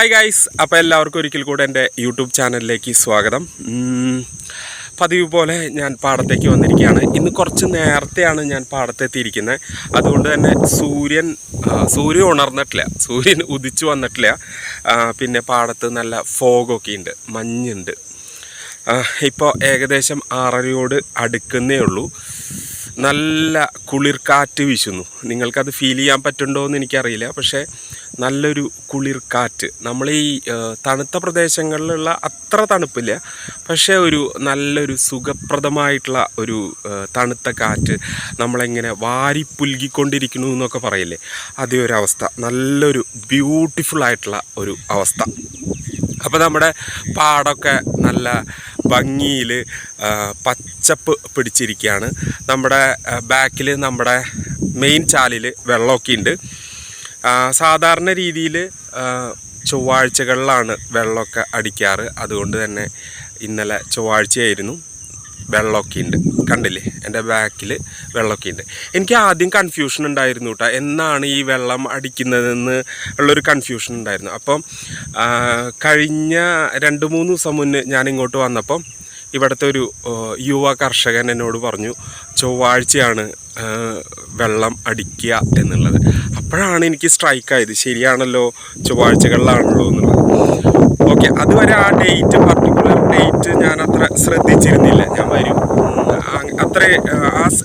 Hi guys അപ്പോൾ എല്ലാവർക്കും ഒരിക്കൽ കൂടെ എന്റെ യൂട്യൂബ് ചാനലിലേക്ക് സ്വാഗതം. പതിവ് പോലെ ഞാൻ പാടത്തേക്ക് വന്നിരിക്കുകയാണ്. ഇന്ന് കുറച്ച് നേരത്തെയാണ് ഞാൻ പാടത്തെത്തിയിരിക്കുന്നത്. അതുകൊണ്ട് തന്നെ സൂര്യൻ സൂര്യൻ ഉണർന്നിട്ടില്ല. സൂര്യൻ ഉദിച്ചു വന്നിട്ടില്ല. പിന്നെ പാടത്ത് നല്ല ഫോഗൊക്കെ ഉണ്ട് മഞ്ഞുണ്ട്. ഇപ്പോൾ ഏകദേശം ആറരയോട് അടുക്കുന്നേ ഉള്ളൂ. നല്ല കുളിർക്കാറ്റ് വീശുന്നു. നിങ്ങൾക്കത് ഫീൽ ചെയ്യാൻ പറ്റുന്നുണ്ടോ എന്ന് എനിക്കറിയില്ല. പക്ഷേ നല്ലൊരു കുളിർക്കാറ്റ്. നമ്മൾ ഈ തണുത്ത പ്രദേശങ്ങളിലുള്ള അത്ര തണുപ്പില്ല. പക്ഷേ ഒരു നല്ലൊരു സുഖപ്രദമായിട്ടുള്ള ഒരു തണുത്ത കാറ്റ് നമ്മളെങ്ങനെ വാരി പുൽകിക്കൊണ്ടിരിക്കുന്നു എന്നൊക്കെ പറയില്ലേ? അതേ ഒരു അവസ്ഥ നല്ലൊരു ബ്യൂട്ടിഫുൾ ആയിട്ടുള്ള ഒരു അവസ്ഥ. അപ്പോൾ നമ്മുടെ പാടൊക്കെ നല്ല ഭംഗിയിൽ പച്ചപ്പ് പിടിച്ചിരിക്കുകയാണ് നമ്മുടെ ബാക്കിൽ നമ്മുടെ മെയിൻ ചാലിൽ വെള്ളമൊക്കെ ഉണ്ട് സാധാരണ രീതിയിൽ ചൊവ്വാഴ്ചകളിലാണ് വെള്ളമൊക്കെ അടിക്കാറ്. അതുകൊണ്ട് തന്നെ ഇന്നലെ ചൊവ്വാഴ്ചയായിരുന്നു വെള്ളമൊക്കെ ഉണ്ട്. കണ്ടില്ലേ? എന്റെ ബാക്കിൽ വെള്ളമൊക്കെ ഉണ്ട്. എനിക്ക് ആദ്യം കൺഫ്യൂഷൻ ഉണ്ടായിരുന്നു കേട്ടോ എന്നാണ് ഈ വെള്ളം അടിക്കുന്നതെന്ന് ഉള്ളൊരു കൺഫ്യൂഷൻ ഉണ്ടായിരുന്നു. അപ്പം കഴിഞ്ഞ രണ്ട് മൂന്ന് ദിവസം മുന്നേ ഞാൻ ഇങ്ങോട്ട് വന്നപ്പം ഇവിടുത്തെ ഒരു യുവ കർഷകൻ എന്നോട് പറഞ്ഞു ചൊവ്വാഴ്ചയാണ് വെള്ളം അടിക്കുക എന്നുള്ളത്. അപ്പോഴാണ് എനിക്ക് സ്ട്രൈക്കായത് ശരിയാണല്ലോ? ചൊവ്വാഴ്ചകളിലാണല്ലോ എന്നുള്ളത്. ഓക്കെ അതുവരെ ആ ഡേറ്റ് പർട്ടിക്കുലർ ഡേറ്റ് ഞാൻ അത്ര ശ്രദ്ധിച്ചിരുന്നില്ല. ഞാൻ വരും. അത്ര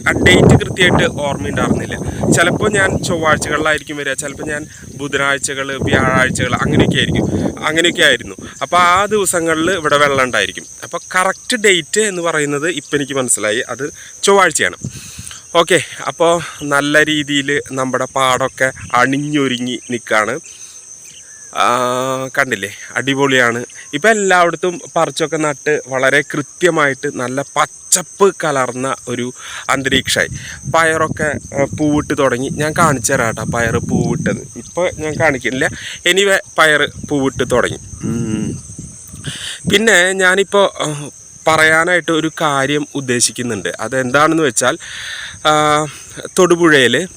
ആ ഡേറ്റ് കൃത്യമായിട്ട് ഓർമ്മയുണ്ടായിരുന്നില്ല. ചിലപ്പോൾ ഞാൻ ചൊവ്വാഴ്ചകളിലായിരിക്കും വരിക. ചിലപ്പോൾ ഞാൻ ബുധനാഴ്ചകൾ വ്യാഴാഴ്ചകൾ അങ്ങനെയൊക്കെ ആയിരിക്കും അങ്ങനെയൊക്കെ ആയിരുന്നു അപ്പോൾ ആ ദിവസങ്ങളിൽ ഇവിടെ വെള്ളം ഉണ്ടായിരിക്കും. അപ്പോൾ കറക്റ്റ് ഡേറ്റ് എന്ന് പറയുന്നത് ഇപ്പം എനിക്ക് മനസ്സിലായി. അത് ചൊവ്വാഴ്ചയാണ്. ഓക്കെ അപ്പോൾ നല്ല രീതിയിൽ നമ്മുടെ പാടമൊക്കെ അണിഞ്ഞൊരുങ്ങി നിൽക്കുകയാണ് കണ്ടില്ലേ? അടിപൊളിയാണ്. ഇപ്പം എല്ലായിടത്തും പറിച്ചൊക്കെ നട്ട് വളരെ കൃത്യമായിട്ട് നല്ല പച്ചപ്പ് കലർന്ന ഒരു അന്തരീക്ഷമായി പയറൊക്കെ പൂവിട്ട് തുടങ്ങി. ഞാൻ കാണിച്ചു തരാം കേട്ടോ പയർ പൂവിട്ടത്. ഇപ്പോൾ ഞാൻ കാണിക്കുന്നില്ല. എനിവേ പയർ പൂവിട്ട് തുടങ്ങി. പിന്നെ ഞാനിപ്പോൾ പറയാനായിട്ട് ഒരു കാര്യം ഉദ്ദേശിക്കുന്നുണ്ട്. അതെന്താണെന്ന് വെച്ചാൽ തൊടുപുഴയിൽ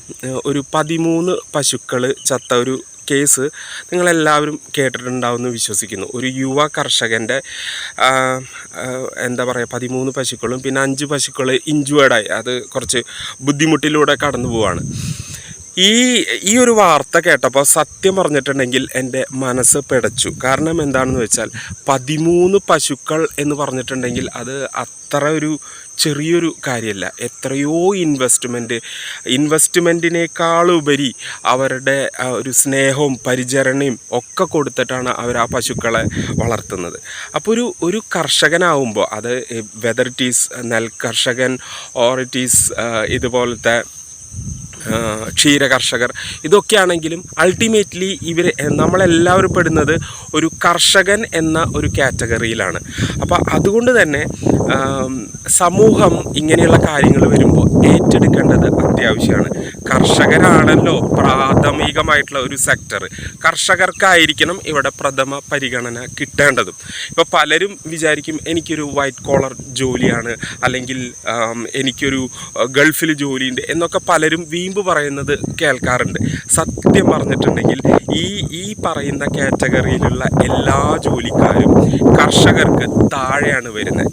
ഒരു പതിമൂന്ന് പശുക്കൾ ചത്ത ഒരു കേസ് നിങ്ങളെല്ലാവരും കേട്ടിട്ടുണ്ടാവുമെന്ന് വിശ്വസിക്കുന്നു. ഒരു യുവ കർഷകന്റെ എന്താ പറയുക പതിമൂന്ന് പശുക്കളും പിന്നെ അഞ്ച് പശുക്കൾ ഇഞ്ചുവേർഡായി അത് കുറച്ച് ബുദ്ധിമുട്ടിലൂടെ കടന്നു പോവാണ്. ഈ ഈ ഒരു വാർത്ത കേട്ടപ്പോൾ സത്യം പറഞ്ഞിട്ടുണ്ടെങ്കിൽ എന്റെ മനസ്സ് പിടച്ചു. കാരണം എന്താണെന്ന് വെച്ചാൽ പതിമൂന്ന് പശുക്കൾ എന്ന് പറഞ്ഞിട്ടുണ്ടെങ്കിൽ അത് അത്ര ഒരു ചെറിയൊരു കാര്യമല്ല എത്രയോ ഇൻവെസ്റ്റ്മെന്റ് ഇൻവെസ്റ്റ്മെന്റിനേക്കാളുപരി അവരുടെ ഒരു സ്നേഹവും പരിചരണയും ഒക്കെ കൊടുത്തിട്ടാണ് അവർ ആ പശുക്കളെ വളർത്തുന്നത്. അപ്പോൾ ഒരു ഒരു കർഷകനാവുമ്പോൾ അത് വെദർ ഇറ്റ് ഈസ് നെൽ കർഷകൻ ഓർ ഇറ്റ് ഈസ് ഇതുപോലത്തെ ക്ഷീര കർഷകർ ഇതൊക്കെയാണെങ്കിലും അൾട്ടിമേറ്റ്ലി ഇവർ നമ്മളെല്ലാവരും പെടുന്നത് ഒരു കർഷകൻ എന്ന ഒരു കാറ്റഗറിയിലാണ്. അപ്പോൾ അതുകൊണ്ട് തന്നെ സമൂഹം ഇങ്ങനെയുള്ള കാര്യങ്ങൾ വരുമ്പോൾ ഏറ്റെടുക്കേണ്ടത് അത്യാവശ്യമാണ്. കർഷകരാണല്ലോ പ്രാഥമികമായിട്ടുള്ള ഒരു സെക്ടർ കർഷകർക്കായിരിക്കണം ഇവിടെ പ്രഥമ പരിഗണന കിട്ടേണ്ടതും. ഇപ്പോൾ പലരും വിചാരിക്കും എനിക്കൊരു വൈറ്റ് കോളർ ജോലിയാണ് അല്ലെങ്കിൽ എനിക്കൊരു ഗൾഫിൽ ജോലിയുണ്ട് എന്നൊക്കെ പലരും വീമ്പ് പറയുന്നത് കേൾക്കാറുണ്ട്. സത്യം പറഞ്ഞിട്ടുണ്ടെങ്കിൽ ഈ ഈ പറയുന്ന കാറ്റഗറിയിലുള്ള എല്ലാ ജോലിക്കാരും കർഷകർക്ക് താഴെയാണ് വരുന്നത്.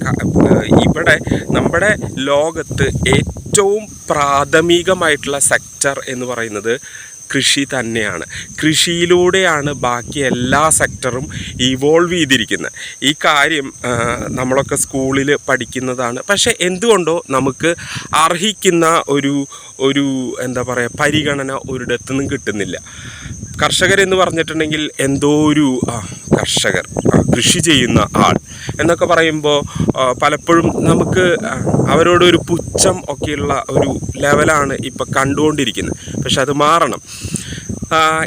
ഇവിടെ നമ്മുടെ ലോകത്ത് ഏറ്റവും പ്രാഥമികമായിട്ടുള്ള സെക്ടർ എന്ന് പറയുന്നത് കൃഷി തന്നെയാണ്. കൃഷിയിലൂടെയാണ് ബാക്കി എല്ലാ സെക്ടറും ഇവോൾവ് ചെയ്തിരിക്കുന്നത്. ഈ കാര്യം നമ്മളൊക്കെ സ്കൂളിൽ പഠിക്കുന്നതാണ്. പക്ഷേ എന്തുകൊണ്ടോ നമുക്ക് അർഹിക്കുന്ന ഒരു ഒരു എന്താ പറയുക പരിഗണന ഒരിടത്തു നിന്നും കിട്ടുന്നില്ല. കർഷകരെന്ന് പറഞ്ഞിട്ടുണ്ടെങ്കിൽ എന്തോ ഒരു കർഷകർ കൃഷി ചെയ്യുന്ന ആൾ എന്നൊക്കെ പറയുമ്പോൾ പലപ്പോഴും നമുക്ക് അവരോടൊരു പുച്ഛം ഒക്കെയുള്ള ഒരു ലെവലാണ് ഇപ്പം കണ്ടുകൊണ്ടിരിക്കുന്നത്. പക്ഷെ അത് മാറണം.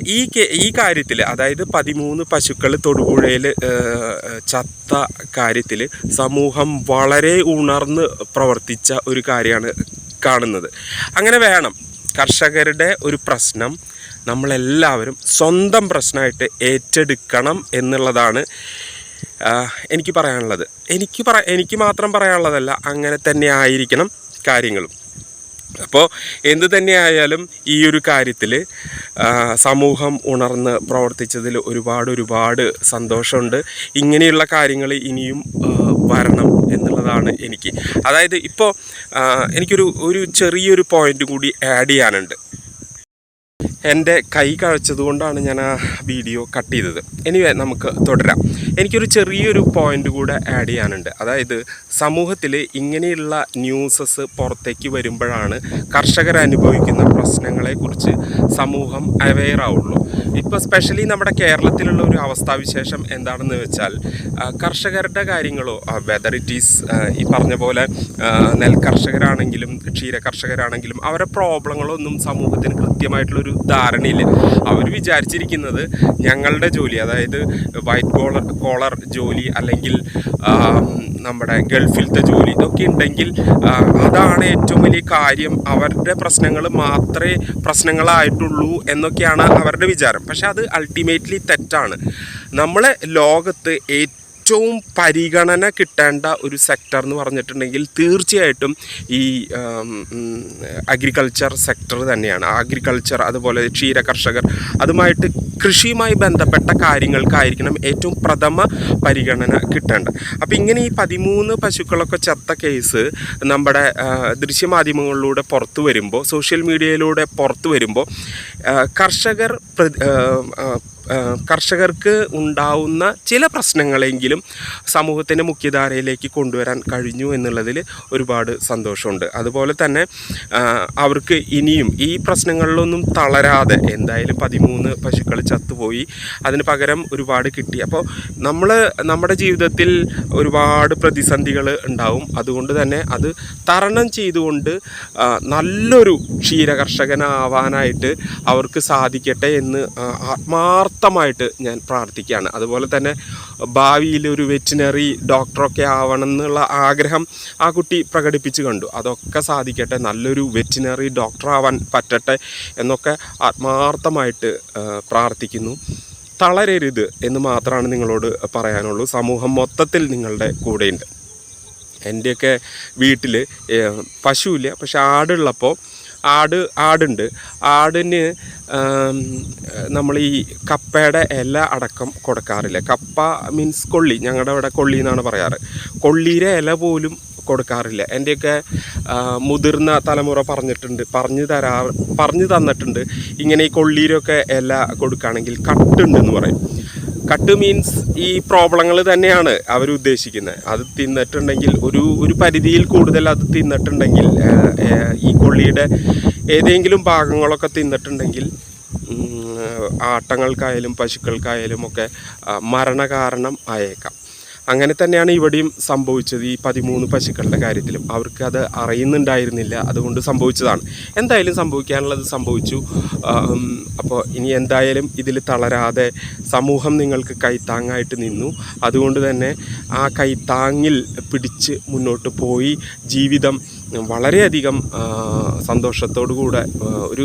ഈ ഈ കാര്യത്തിൽ അതായത് പതിമൂന്ന് പശുക്കൾ തൊടുപുഴയിൽ ചത്ത കാര്യത്തിൽ സമൂഹം വളരെ ഉണർന്ന് പ്രവർത്തിച്ച ഒരു കാര്യമാണ് കാണുന്നത്. അങ്ങനെ വേണം കർഷകരുടെ ഒരു പ്രശ്നം നമ്മളെല്ലാവരും സ്വന്തം പ്രശ്നമായിട്ട് ഏറ്റെടുക്കണം എന്നുള്ളതാണ് എനിക്ക് പറയാനുള്ളത്. എനിക്ക് പറ എനിക്ക് മാത്രം പറയാനുള്ളതല്ല അങ്ങനെ തന്നെ ആയിരിക്കണം കാര്യങ്ങളും. അപ്പോൾ എന്ത് തന്നെയായാലും ഈ ഒരു കാര്യത്തിൽ സമൂഹം ഉണർന്ന് പ്രവർത്തിച്ചതിൽ ഒരുപാട് ഒരുപാട് സന്തോഷമുണ്ട്. ഇങ്ങനെയുള്ള കാര്യങ്ങൾ ഇനിയും വരണം എന്നുള്ളതാണ് എനിക്ക്. അതായത് ഇപ്പോൾ എനിക്കൊരു ഒരു ചെറിയൊരു പോയിന്റ് കൂടി ആഡ് ചെയ്യാനുണ്ട്. എന്റെ കൈ കഴിച്ചതുകൊണ്ടാണ് ഞാൻ ആ വീഡിയോ കട്ട് ചെയ്തത്. എനിവേ നമുക്ക് തുടരാം. എനിക്കൊരു ചെറിയൊരു പോയിന്റ് കൂടെ ആഡ് ചെയ്യാനുണ്ട്. അതായത് സമൂഹത്തിൽ ഇങ്ങനെയുള്ള ന്യൂസസ് പുറത്തേക്ക് വരുമ്പോഴാണ് കർഷകർ അനുഭവിക്കുന്ന പ്രശ്നങ്ങളെക്കുറിച്ച് സമൂഹം അവെയർ ആവുള്ളൂ. ഇപ്പോൾ സ്പെഷ്യലി നമ്മുടെ കേരളത്തിലുള്ള ഒരു അവസ്ഥാവിശേഷം എന്താണെന്ന് വെച്ചാൽ കർഷകരുടെ കാര്യങ്ങളോ വെദർ ഇറ്റ് ഈസ് ഈ പറഞ്ഞ പോലെ നെൽ കർഷകരാണെങ്കിലും ക്ഷീര കർഷകരാണെങ്കിലും അവരുടെ പ്രോബ്ലങ്ങളൊന്നും സമൂഹത്തിന് കൃത്യമായിട്ടുള്ളൊരു ധാരണയില്ല. അവർ വിചാരിച്ചിരിക്കുന്നത് ഞങ്ങളുടെ ജോലി അതായത് വൈറ്റ് കോളർ കോളർ ജോലി അല്ലെങ്കിൽ നമ്മുടെ ഗൾഫിലത്തെ ജോലി ഇതൊക്കെ ഉണ്ടെങ്കിൽ അതാണ് ഏറ്റവും വലിയ കാര്യം. അവരുടെ പ്രശ്നങ്ങൾ മാത്രമേ പ്രശ്നങ്ങളായിട്ടുള്ളൂ എന്നൊക്കെയാണ് അവരുടെ വിചാരം. പക്ഷെ അത് അൾട്ടിമേറ്റ്ലി തെറ്റാണ്. നമ്മളെ ലോകത്ത് ഏറ്റവും പരിഗണന കിട്ടേണ്ട ഒരു സെക്ടർ എന്ന് പറഞ്ഞിട്ടുണ്ടെങ്കിൽ തീർച്ചയായിട്ടും ഈ അഗ്രികൾച്ചർ സെക്ടർ തന്നെയാണ്. അഗ്രികൾച്ചർ അതുപോലെ ക്ഷീര കർഷകർ അതുമായിട്ട് കൃഷിയുമായി ബന്ധപ്പെട്ട കാര്യങ്ങൾക്കായിരിക്കണം ഏറ്റവും പ്രഥമ പരിഗണന കിട്ടേണ്ടത്. അപ്പോൾ ഇങ്ങനെ ഈ പതിമൂന്ന് പശുക്കളൊക്കെ ചത്ത കേസ് നമ്മുടെ ദൃശ്യമാധ്യമങ്ങളിലൂടെ പുറത്തു വരുമ്പോൾ സോഷ്യൽ മീഡിയയിലൂടെ പുറത്തു വരുമ്പോൾ കർഷകർ കർഷകർക്ക് ഉണ്ടാവുന്ന ചില പ്രശ്നങ്ങളെങ്കിലും സമൂഹത്തിന്റെ മുഖ്യധാരയിലേക്ക് കൊണ്ടുവരാൻ കഴിഞ്ഞു എന്നുള്ളതിൽ ഒരുപാട് സന്തോഷമുണ്ട്. അതുപോലെ തന്നെ അവർക്ക് ഇനിയും ഈ പ്രശ്നങ്ങളിലൊന്നും തളരാതെ എന്തായാലും പതിമൂന്ന് പശുക്കൾ ചത്തുപോയി അതിന് പകരം ഒരുപാട് കിട്ടി. അപ്പോൾ നമ്മൾ നമ്മുടെ ജീവിതത്തിൽ ഒരുപാട് പ്രതിസന്ധികൾ ഉണ്ടാവും. അതുകൊണ്ട് തന്നെ അത് തരണം ചെയ്തുകൊണ്ട് നല്ലൊരു ക്ഷീരകർഷകനാവാനായിട്ട് അവർക്ക് സാധിക്കട്ടെ എന്ന് ആ, ആത്മാർത്ഥമായിട്ട് ഞാൻ പ്രാർത്ഥിക്കുകയാണ്. അതുപോലെ തന്നെ ഭാവിയിൽ ഒരു വെറ്റിനറി ഡോക്ടറൊക്കെ ആവണം എന്നുള്ള ആഗ്രഹം ആ കുട്ടി പ്രകടിപ്പിച്ച് കണ്ടു. അതൊക്കെ സാധിക്കട്ടെ നല്ലൊരു വെറ്റിനറി ഡോക്ടർ ആവാൻ പറ്റട്ടെ എന്നൊക്കെ ആത്മാർത്ഥമായിട്ട് പ്രാർത്ഥിക്കുന്നു. തളരരുത് എന്ന് മാത്രമാണ് നിങ്ങളോട് പറയാനുള്ളൂ. സമൂഹം മൊത്തത്തിൽ നിങ്ങളുടെ കൂടെയുണ്ട്. എന്റെയൊക്കെ വീട്ടിൽ പശുവില്ല പക്ഷെ ആടുള്ളപ്പോൾ ആട് ആടുണ്ട്. ആടിന് നമ്മൾ ഈ കപ്പയുടെ ഇല അടക്കം കൊടുക്കാറില്ല? കപ്പ മീൻസ് കൊള്ളി. ഞങ്ങളുടെ അവിടെ കൊള്ളി എന്നാണ് പറയാറ്. കൊള്ളിയുടെ ഇല പോലും കൊടുക്കാറില്ല. എന്റെയൊക്കെ മുതിർന്ന തലമുറ പറഞ്ഞിട്ടുണ്ട് പറഞ്ഞു തരാ പറഞ്ഞു തന്നിട്ടുണ്ട്. ഇങ്ങനെ ഈ കൊള്ളിയിലൊക്കെ ഇല കൊടുക്കുകയാണെങ്കിൽ കട്ടുണ്ടെന്ന് പറയും. കട്ട് മീൻസ് ഈ പ്രോബ്ലങ്ങൾ തന്നെയാണ് അവരുദ്ദേശിക്കുന്നത് അത് തിന്നിട്ടുണ്ടെങ്കിൽ ഒരു ഒരു പരിധിയിൽ കൂടുതൽ അത് തിന്നിട്ടുണ്ടെങ്കിൽ ഈ കൊള്ളിയുടെ ഏതെങ്കിലും ഭാഗങ്ങളൊക്കെ തിന്നിട്ടുണ്ടെങ്കിൽ ആട്ടങ്ങൾക്കായാലും പശുക്കൾക്കായാലും ഒക്കെ മരണകാരണം ആയേക്കാം. അങ്ങനെ തന്നെയാണ് ഇവിടെയും സംഭവിച്ചത് ഈ പതിമൂന്ന് പശുക്കളുടെ കാര്യത്തിലും. അവർക്ക് അത് അറിയുന്നുണ്ടായിരുന്നില്ല അതുകൊണ്ട് സംഭവിച്ചതാണ്. എന്തായാലും സംഭവിക്കാനുള്ളത് സംഭവിച്ചു. അപ്പോൾ ഇനി എന്തായാലും ഇതിൽ തളരാതെ സമൂഹം നിങ്ങൾക്ക് കൈത്താങ്ങായിട്ട് നിന്നു. അതുകൊണ്ട് തന്നെ ആ കൈത്താങ്ങിൽ പിടിച്ച് മുന്നോട്ട് പോയി ജീവിതം വളരെയധികം സന്തോഷത്തോടു കൂടെ ഒരു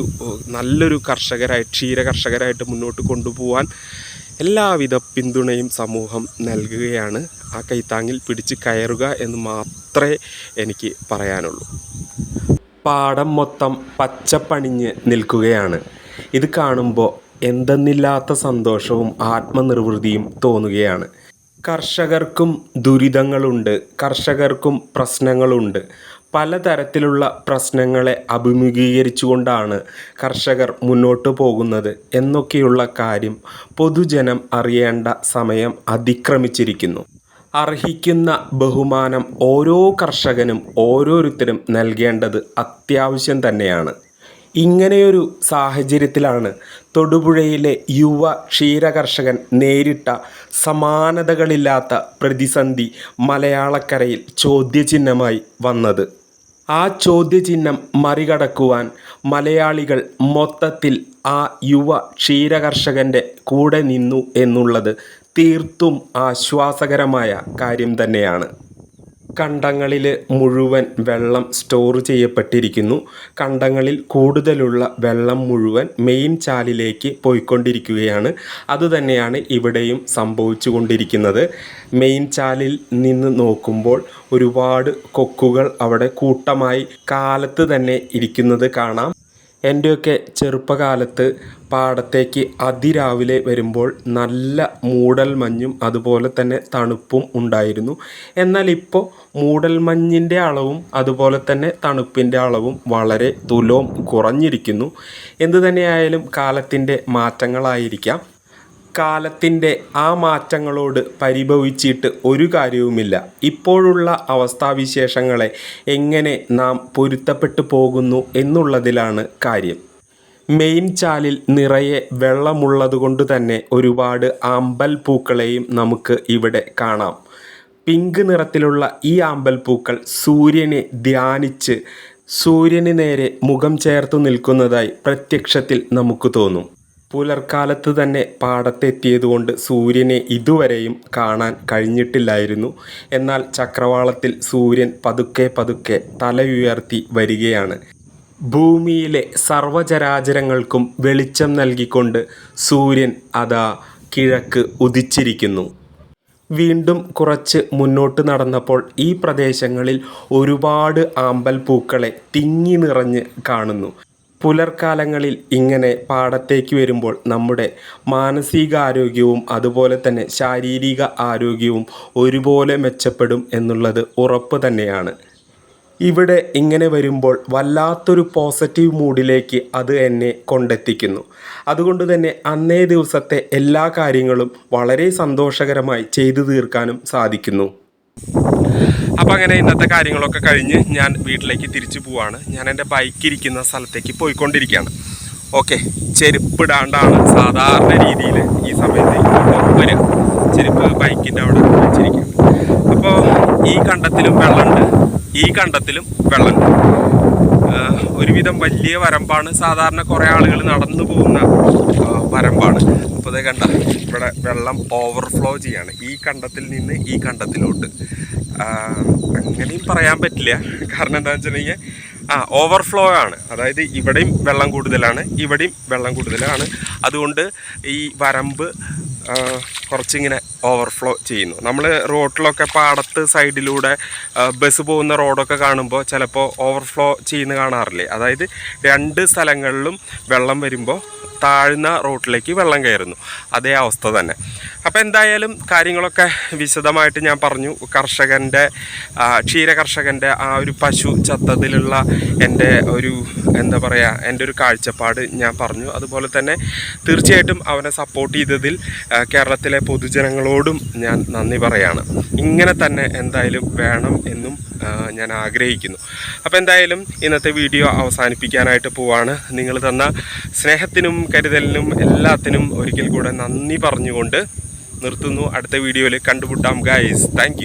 നല്ലൊരു കർഷകരായി ക്ഷീര കർഷകരായിട്ട് മുന്നോട്ട് കൊണ്ടുപോകാൻ എല്ലാവിധ പിന്തുണയും സമൂഹം നൽകുകയാണ്. ആ കൈത്താങ്ങിൽ പിടിച്ച് കയറുക എന്ന് മാത്രമേ എനിക്ക് പറയാനുള്ളൂ. പാടം മൊത്തം പച്ചപ്പണിഞ്ഞ് നിൽക്കുകയാണ്. ഇത് കാണുമ്പോൾ എന്തെന്നില്ലാത്ത സന്തോഷവും ആത്മനിർവൃതിയും തോന്നുകയാണ്. കർഷകർക്കും ദുരിതങ്ങളുണ്ട്. കർഷകർക്കും പ്രശ്നങ്ങളുണ്ട്. പലതരത്തിലുള്ള പ്രശ്നങ്ങളെ അഭിമുഖീകരിച്ചുകൊണ്ടാണ് കർഷകർ മുന്നോട്ട് പോകുന്നത് എന്നൊക്കെയുള്ള കാര്യം പൊതുജനം അറിയേണ്ട സമയം അതിക്രമിച്ചിരിക്കുന്നു. അർഹിക്കുന്ന ബഹുമാനം ഓരോ കർഷകനും ഓരോരുത്തരും നൽകേണ്ടത് അത്യാവശ്യം തന്നെയാണ്. ഇങ്ങനെയൊരു സാഹചര്യത്തിലാണ് തൊടുപുഴയിലെ യുവ ക്ഷീരകർഷകൻ നേരിട്ട സമാനതകളില്ലാത്ത പ്രതിസന്ധി മലയാളക്കരയിൽ ചോദ്യചിഹ്നമായി വന്നത്. ആ ചോദ്യചിഹ്നം മറികടക്കുവാൻ മലയാളികൾ മൊത്തത്തിൽ ആ യുവ ക്ഷീരകർഷകന്റെ കൂടെ നിന്നു എന്നുള്ളത് തീർത്തും ആശ്വാസകരമായ കാര്യം തന്നെയാണ്. കണ്ടങ്ങളിൽ മുഴുവൻ വെള്ളം സ്റ്റോർ ചെയ്യപ്പെട്ടിരിക്കുന്നു. കണ്ടങ്ങളിൽ കൂടുതലുള്ള വെള്ളം മുഴുവൻ മെയിൻ ചാലിലേക്ക് പോയിക്കൊണ്ടിരിക്കുകയാണ്. അതുതന്നെയാണ് ഇവിടെയും സംഭവിച്ചു കൊണ്ടിരിക്കുന്നത് മെയിൻ ചാലിൽ നിന്ന് നോക്കുമ്പോൾ ഒരുപാട് കൊക്കുകൾ അവിടെ കൂട്ടമായി കാലത്ത് തന്നെ ഇരിക്കുന്നത് കാണാം. എന്റെയൊക്കെ ചെറുപ്പകാലത്ത് പാടത്തേക്ക് അതിരാവിലെ വരുമ്പോൾ നല്ല മൂടൽ മഞ്ഞും അതുപോലെ തന്നെ തണുപ്പും ഉണ്ടായിരുന്നു. എന്നാൽ ഇപ്പോൾ മൂടൽ മഞ്ഞിന്റെ അളവും അതുപോലെ തന്നെ തണുപ്പിന്റെ അളവും വളരെ തുലോം കുറഞ്ഞിരിക്കുന്നു. എന്തു തന്നെയായാലും കാലത്തിന്റെ മാറ്റങ്ങളായിരിക്കാം. കാലത്തിന്റെ ആ മാറ്റങ്ങളോട് പരിഭവിച്ചിട്ട് ഒരു കാര്യവുമില്ല. ഇപ്പോഴുള്ള അവസ്ഥാവിശേഷങ്ങളെ എങ്ങനെ നാം പൊരുത്തപ്പെട്ടു പോകുന്നു എന്നുള്ളതിലാണ് കാര്യം. മെയിൻ ചാലിൽ നിറയെ വെള്ളമുള്ളതുകൊണ്ട് തന്നെ ഒരുപാട് ആമ്പൽ പൂക്കളെയും നമുക്ക് ഇവിടെ കാണാം. പിങ്ക് നിറത്തിലുള്ള ഈ ആമ്പൽ പൂക്കൾ സൂര്യനെ ധ്യാനിച്ച് സൂര്യന് നേരെ മുഖം ചേർത്ത് നിൽക്കുന്നതായി പ്രത്യക്ഷത്തിൽ നമുക്ക് തോന്നും. പുലർക്കാലത്ത് തന്നെ പാടത്തെത്തിയതുകൊണ്ട് സൂര്യനെ ഇതുവരെയും കാണാൻ കഴിഞ്ഞിട്ടില്ലായിരുന്നു. എന്നാൽ ചക്രവാളത്തിൽ സൂര്യൻ പതുക്കെ പതുക്കെ തലയുയർത്തി വരികയാണ്. ഭൂമിയിലെ സർവചരാചരങ്ങൾക്കും വെളിച്ചം നൽകിക്കൊണ്ട് സൂര്യൻ അതാ കിഴക്ക് ഉദിച്ചിരിക്കുന്നു. വീണ്ടും കുറച്ച് മുന്നോട്ട് നടന്നപ്പോൾ ഈ പ്രദേശങ്ങളിൽ ഒരുപാട് ആമ്പൽ പൂക്കളെ തിങ്ങി നിറഞ്ഞ് കാണുന്നു. പുലർക്കാലങ്ങളിൽ ഇങ്ങനെ പാടത്തേക്ക് വരുമ്പോൾ നമ്മുടെ മാനസികാരോഗ്യവും അതുപോലെ തന്നെ ശാരീരിക ആരോഗ്യവും ഒരുപോലെ മെച്ചപ്പെടും എന്നുള്ളത് ഉറപ്പ് തന്നെയാണ്. ഇവിടെ ഇങ്ങനെ വരുമ്പോൾ വല്ലാത്തൊരു പോസിറ്റീവ് മൂഡിലേക്ക് അത് എന്നെ കൊണ്ടെത്തിക്കുന്നു. അതുകൊണ്ട് തന്നെ അന്നേ ദിവസത്തെ എല്ലാ കാര്യങ്ങളും വളരെ സന്തോഷകരമായി ചെയ്തു തീർക്കാനും സാധിക്കുന്നു. അപ്പോൾ അങ്ങനെ ഇന്നത്തെ കാര്യങ്ങളൊക്കെ കഴിഞ്ഞ് ഞാൻ വീട്ടിലേക്ക് തിരിച്ചു പോവാണ്. ഞാൻ എന്റെ ബൈക്ക് ഇരിക്കുന്ന സ്ഥലത്തേക്ക് പോയിക്കൊണ്ടിരിക്കുകയാണ്. ഓക്കെ ചെരുപ്പിടാണ്ടാണ് സാധാരണ രീതിയിൽ ഈ സമയത്ത് വരിക ചെരുപ്പ് ബൈക്കിന്റെ അവിടെ വെച്ചിരിക്കുകയാണ് അപ്പോൾ ഈ കണ്ടത്തിലും വെള്ളമുണ്ട്. ഈ കണ്ടത്തിലും വെള്ളമുണ്ട്. ഒരുവിധം വലിയ വരമ്പാണ്. സാധാരണ കുറേ ആളുകൾ നടന്നു പോകുന്ന വരമ്പാണ്. അപ്പോൾ ഇതേ കണ്ട ഇവിടെ വെള്ളം ഓവർഫ്ലോ ചെയ്യാണ്. ഈ കണ്ടത്തിൽ നിന്ന് ഈ കണ്ടത്തിലോട്ട്. അങ്ങനെയും പറയാൻ പറ്റില്ല. കാരണം എന്താണെന്ന് വെച്ചിട്ടുണ്ടെങ്കിൽ ആ ഓവർഫ്ലോ ആണ്. അതായത് ഇവിടെയും വെള്ളം കൂടുതലാണ് ഇവിടെയും വെള്ളം കൂടുതലാണ്. അതുകൊണ്ട് ഈ വരമ്പ് കുറച്ചിങ്ങനെ ഓവർഫ്ലോ ചെയ്യുന്നു. നമ്മൾ റോട്ടിലൊക്കെ പാടത്ത് സൈഡിലൂടെ ബസ് പോകുന്ന റോഡൊക്കെ കാണുമ്പോൾ ചിലപ്പോൾ ഓവർഫ്ലോ ചെയ്യുന്ന കാണാറില്ലേ? അതായത് രണ്ട് സ്ഥലങ്ങളിലും വെള്ളം വരുമ്പോൾ താഴ്ന്ന റോട്ടിലേക്ക് വെള്ളം കയറുന്നു. അതേ അവസ്ഥ തന്നെ. അപ്പോൾ എന്തായാലും കാര്യങ്ങളൊക്കെ വിശദമായിട്ട് ഞാൻ പറഞ്ഞു. കർഷകന്റെ ക്ഷീരകർഷകന്റെ ക്ഷീര കർഷകന്റെ ആ ഒരു പശു ചത്തതിലുള്ള എന്റെ ഒരു എന്താ പറയുക എന്റെ ഒരു കാഴ്ചപ്പാട് ഞാൻ പറഞ്ഞു. അതുപോലെ തന്നെ തീർച്ചയായിട്ടും അവനെ സപ്പോർട്ട് ചെയ്തതിൽ കേരളത്തിലെ പൊതുജനങ്ങളോടും ഞാൻ നന്ദി പറയാണ്. ഇങ്ങനെ തന്നെ എന്തായാലും വേണം എന്നും ഞാൻ ആഗ്രഹിക്കുന്നു. അപ്പോൾ എന്തായാലും ഇന്നത്തെ വീഡിയോ അവസാനിപ്പിക്കാനായിട്ട് പോവാണ്. നിങ്ങൾ തന്ന സ്നേഹത്തിനും കരുതലിനും എല്ലാത്തിനും ഒരിക്കൽ കൂടെ നന്ദി പറഞ്ഞുകൊണ്ട് നിർത്തുന്നു. അടുത്ത വീഡിയോയിൽ കണ്ടുമുട്ടാം ഗൈസ് താങ്ക്